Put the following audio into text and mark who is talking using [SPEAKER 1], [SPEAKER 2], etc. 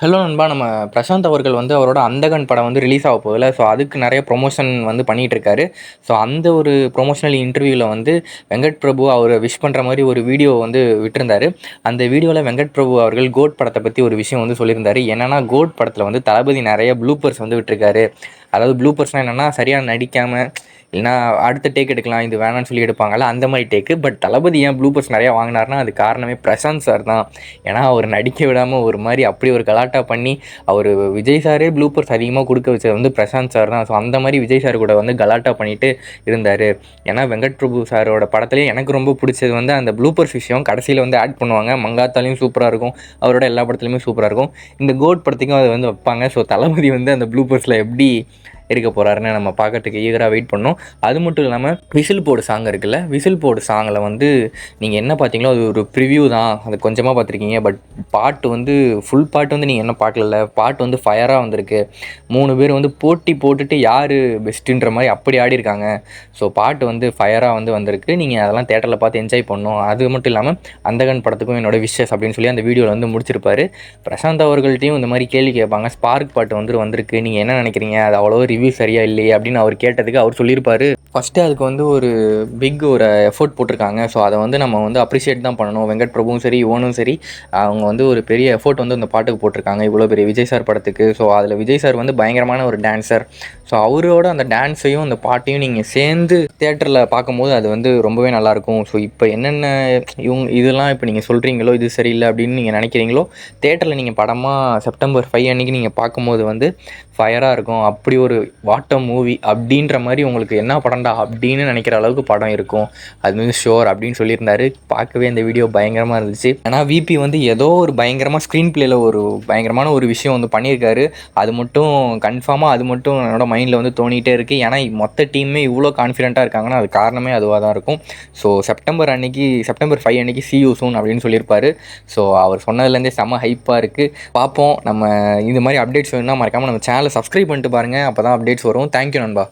[SPEAKER 1] Hello நண்பா நம்ம பிரசாந்த் அவர்கள் வந்து அவரோட அந்தகன் படம் வந்து ரிலீஸ் ஆக போகுதுல ஸோ அதுக்கு நிறைய ப்ரொமோஷன் வந்து பண்ணிகிட்ருக்காரு ஸோ அந்த ஒரு ப்ரொமோஷனல் இன்டர்வியூவில் வந்து வெங்கட் பிரபு அவர் விஷ் பண்ணுற மாதிரி ஒரு வீடியோ வந்து விட்டுருந்தார். அந்த வீடியோவில் வெங்கட் பிரபு அவர்கள் கோட் படத்தை பற்றி ஒரு விஷயம் வந்து சொல்லியிருந்தார். என்னென்னா கோட் படத்தில் வந்து தளபதி நிறைய ப்ளூப்பர்ஸ் வந்து விட்டிருக்காரு. அதாவது ப்ளூப்பர்ஸ்னால் என்னென்னா சரியாக நடிக்காமல் இல்லைனா அடுத்த டேக் எடுக்கலாம் இது வேணாம்னு சொல்லி எடுப்பாங்கல்ல அந்த மாதிரி டேக்கு பட் தளபதி ஏன் ப்ளூப்பர்ஸ் நிறையா வாங்கினார்னா அது காரணமே பிரசாந்த் சார் தான். ஏன்னா அவர் நடிக்க விடாமல் ஒரு மாதிரி அப்படி ஒரு கலாட்டா பண்ணி அவர் விஜய் சாரே ப்ளூப்பர்ஸ் அதிகமாக கொடுக்க வச்சது வந்து பிரசாந்த் சார் தான். ஸோ அந்த மாதிரி விஜய் சார் கூட வந்து கலாட்டா பண்ணிட்டு இருந்தார். ஏன்னா வெங்கட் பிரபு சாரோட படத்துலேயே எனக்கு ரொம்ப பிடிச்சது வந்து அந்த ப்ளூப்பர்ஸ் விஷயம். கடைசியில் வந்து ஆட் பண்ணுவாங்க. மங்காத்தாலையும் சூப்பராக இருக்கும். அவரோட எல்லா படத்துலையுமே சூப்பராக இருக்கும். இந்த கோட் படத்துக்கும் அதை வந்து வைப்பாங்க. ஸோ தளபதி வந்து அந்த ப்ளூப்பர்ஸில் எப்படி இருக்க போகிறாருன்னு நம்ம பார்க்கறதுக்கு ஈகராக வெயிட் பண்ணோம். அது மட்டும் இல்லாமல் விசில் போடு சாங் இருக்குல்ல விசில் போடு சாங்கில் வந்து நீங்கள் என்ன பார்த்தீங்களோ அது ஒரு ப்ரிவ்யூ தான். அது கொஞ்சமாக பார்த்துருக்கீங்க பட் பாட்டு வந்து ஃபுல் பாட்டு வந்து நீங்கள் என்ன பார்க்கல. பாட்டு வந்து ஃபயராக வந்திருக்கு. மூணு பேர் வந்து போட்டி போட்டுட்டு யார் பெஸ்ட்டுன்ற மாதிரி அப்படி ஆடிருக்காங்க ஸோ பாட்டு வந்து ஃபயராக வந்து வந்திருக்கு. நீங்கள் அதெல்லாம் தேட்டரில் பார்த்து என்ஜாய் பண்ணணும் அது மட்டும் இல்லாமல் அந்தகன் படத்துக்கும் என்னோட விஷஸ் அப்படின்னு சொல்லி அந்த வீடியோவில் வந்து முடிச்சிருப்பாரு. பிரசாந்த் அவர்கள்ட்டையும் இந்த மாதிரி கேள்வி கேட்பாங்க. ஸ்பார்க் பாட்டு வந்து வந்திருக்கு. நீங்கள் என்ன நினைக்கிறீங்க? அது அவ்வளோ ரிவ்யூ சரியா இல்லையே அப்படின்னு அவர் கேட்டதுக்கு அவர் சொல்லியிருப்பாரு. ஃபஸ்ட்டு அதுக்கு வந்து ஒரு பிக் ஒரு எஃபோர்ட் போட்டிருக்காங்க. ஸோ அதை வந்து நம்ம வந்து அப்ரிஷியேட் தான் பண்ணணும். வெங்கட் பிரபுவும் சரி யுவனும் சரி அவங்க வந்து ஒரு பெரிய எஃபோர்ட் வந்து அந்த பாட்டுக்கு போட்டிருக்காங்க. இவ்வளோ பெரிய விஜய் சார் படத்துக்கு. ஸோ அதில் விஜய் சார் வந்து பயங்கரமான ஒரு டான்ஸர் ஸோ அவரோட அந்த டான்ஸையும் அந்த பாட்டையும் நீங்கள் சேர்ந்து தேட்டரில் பார்க்கும்போது அது வந்து ரொம்பவே நல்லாயிருக்கும். ஸோ இப்போ என்னென்ன இவங்க இதெல்லாம் இப்போ நீங்கள் சொல்கிறீங்களோ இது சரியில்லை அப்படின்னு நீங்கள் நினைக்கிறீங்களோ தேட்டரில் நீங்கள் படமாக செப்டம்பர் ஃபைவ் அன்றைக்கி நீங்கள் பார்க்கும்போது வந்து ஃபயராக இருக்கும். அப்படி ஒரு வாட்டம் மூவி அப்படின்ற மாதிரி உங்களுக்கு என்ன படம்டா அப்படின்னு நினைக்கிற அளவுக்கு படம் இருக்கும். அது வந்து ஷோர் அப்படின்னு சொல்லியிருந்தாரு. பார்க்கவே இந்த வீடியோ பயங்கரமாக இருந்துச்சு. ஆனால் விபி வந்து ஏதோ ஒரு பயங்கரமாக ஸ்க்ரீன் பிளேயில் ஒரு பயங்கரமான ஒரு விஷயம் வந்து பண்ணியிருக்காரு. அது மட்டும் கன்ஃபார்மாக அது மட்டும் என்னோட மைண்டில் வந்து தோணிகிட்டே இருக்குது ஏன்னா மொத்த டீமே இவ்வளோ கான்ஃபிடென்ட்டாக இருக்காங்கன்னா அது காரணமே அதுவாக தான் இருக்கும். ஸோ செப்டம்பர் அன்னைக்கு செப்டம்பர் ஃபைவ் அன்னைக்கு சி யூ சூன் அப்படின்னு சொல்லியிருப்பார். ஸோ அவர் சொன்னதுலேருந்தே செம்ம ஹைப்பாக இருக்குது பார்ப்போம். நம்ம இந்த மாதிரி அப்டேட்ஸ் வேணும்னா மறக்காமல் நம்ம சேனலை சப்ஸ்கிரைப் பண்ணிட்டு பாருங்கள் அப்போ தான் அப்டேட்ஸ் வரும் தேங்க்யூ நண்பா.